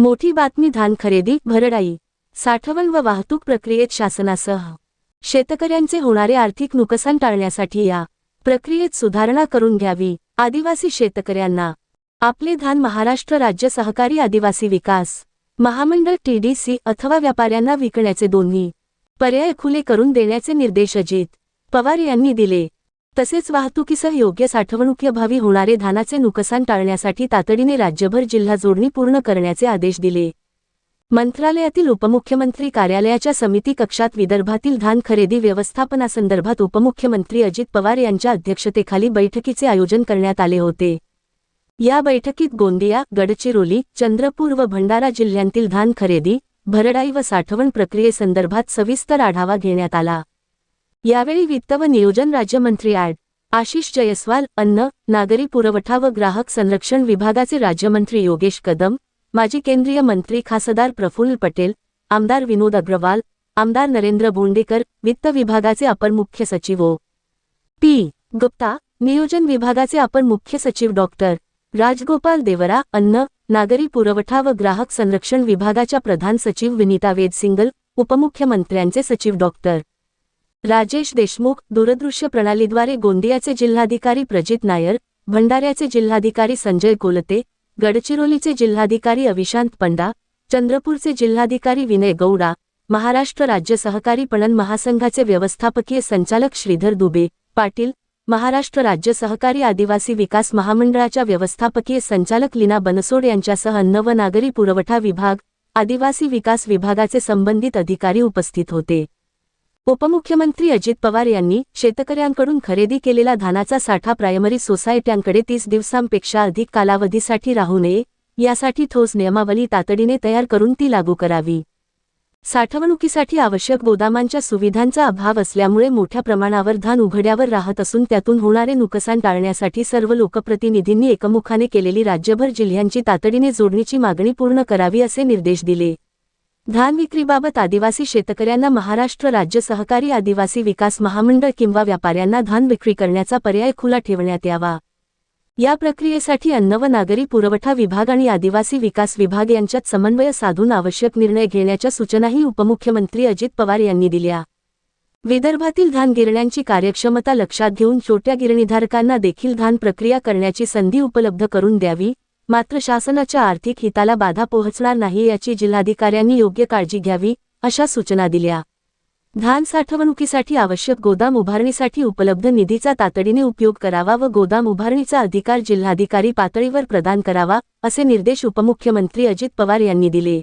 मोठी बातमी धान खरेदी भरडाई साठवण व वाहतूक प्रक्रियेत शासनासह. शेतकऱ्यांचे होणारे आर्थिक नुकसान टाळण्यासाठी या प्रक्रियेत सुधारणा करून घ्यावी. आदिवासी शेतकऱ्यांना आपले धान महाराष्ट्र राज्य सहकारी आदिवासी विकास महामंडळ टीडीसी अथवा व्यापाऱ्यांना विकण्याचे दोन्ही पर्याय खुले करून देण्याचे निर्देश अजित पवार यांनी दिले. तसेच वाहतुकीसह योग्य साठवणुकीअभावी होणारे धानाचे नुकसान टाळण्यासाठी तातडीने राज्यभर जिल्हा जोडणी पूर्ण करण्याचे आदेश दिले. मंत्रालयातील उपमुख्यमंत्री कार्यालयाच्या समिती कक्षात विदर्भातील धान खरेदी व्यवस्थापनासंदर्भात उपमुख्यमंत्री अजित पवार यांच्या अध्यक्षतेखाली बैठकीचे आयोजन करण्यात आले होते. या बैठकीत गोंदिया गडचिरोली चंद्रपूर व भंडारा जिल्ह्यांतील धान खरेदी भरडाई व साठवण प्रक्रियेसंदर्भात सविस्तर आढावा घेण्यात आला. यावेळी वित्त व नियोजन राज्यमंत्री ॲड. आशिष जयस्वाल अन्न नागरी पुरवठा व ग्राहक संरक्षण विभागाचे राज्यमंत्री योगेश कदम माजी केंद्रीय मंत्री खासदार प्रफुल्ल पटेल आमदार विनोद अग्रवाल आमदार नरेंद्र बोंडेकर वित्त विभागाचे अपर मुख्य सचिव ओ. पी. गुप्ता नियोजन विभागाचे अपर मुख्य सचिव डॉक्टर राजगोपाल देवरा अन्न नागरी पुरवठा व ग्राहक संरक्षण विभागाच्या प्रधान सचिव विनीता वेदसिंगल उपमुख्यमंत्र्यांचे सचिव डॉक्टर राजेश देशमुख दूरदृश्य प्रणालीद्वारे गोंदियाचे जिल्हाधिकारी प्रजित नायर भंडाऱ्याचे जिल्हाधिकारी संजय कोलते गडचिरोलीचे जिल्हाधिकारी अविशांत पंडा चंद्रपूरचे जिल्हाधिकारी विनय गौडा महाराष्ट्र राज्य सहकारी पणन महासंघाचे व्यवस्थापकीय संचालक श्रीधर दुबे पाटील महाराष्ट्र राज्य सहकारी आदिवासी विकास महामंडळाच्या व्यवस्थापकीय संचालक लीना बनसोड यांच्यासह अन्न व नागरी पुरवठा विभाग आदिवासी विकास विभागाचे संबंधित अधिकारी उपस्थित होते. उपमुख्यमंत्री अजित पवार यांनी शेतकऱ्यांकडून खरेदी केलेला धानाचा साठा प्रायमरी सोसायट्यांकडे तीस दिवसांपेक्षा अधिक कालावधीसाठी राहू नये यासाठी ठोस नियमावली तातडीने तयार करून ती लागू करावी. साठवणुकीसाठी आवश्यक गोदामांच्या सुविधांचा अभाव असल्यामुळे मोठ्या प्रमाणावर धान उघड्यावर राहत असून त्यातून होणारे नुकसान टाळण्यासाठी सर्व लोकप्रतिनिधींनी एकमुखाने केलेली राज्यभर जिल्ह्यांची तातडीने जोडणीची मागणी पूर्ण करावी असे निर्देश दिले. धान विक्रीबाबत आदिवासी शेतकऱ्यांना महाराष्ट्र राज्य सहकारी आदिवासी विकास महामंडळ किंवा व्यापाऱ्यांना धान विक्री करण्याचा पर्याय खुला ठेवण्यात यावा. या प्रक्रियेसाठी अन्न व नागरी पुरवठा विभाग आणि आदिवासी विकास विभाग यांच्यात समन्वय साधून आवश्यक निर्णय घेण्याच्या सूचनाही उपमुख्यमंत्री अजित पवार यांनी दिल्या. विदर्भातील धान गिरण्यांची कार्यक्षमता लक्षात घेऊन छोट्या गिरणीधारकांना देखील धान प्रक्रिया करण्याची संधी उपलब्ध करून द्यावी मात्र शासनाच्या आर्थिक हिताला बाधा पोहोचणार नाही याची जिल्हाधिकाऱ्यांनी योग्य काळजी घ्यावी अशा सूचना दिल्या. धान साठवणुकीसाठी आवश्यक गोदाम उभारणीसाठी उपलब्ध निधीचा तातडीने उपयोग करावा व गोदाम उभारणीचा अधिकार जिल्हाधिकारी पातळीवर प्रदान करावा असे निर्देश उपमुख्यमंत्री अजित पवार यांनी दिले.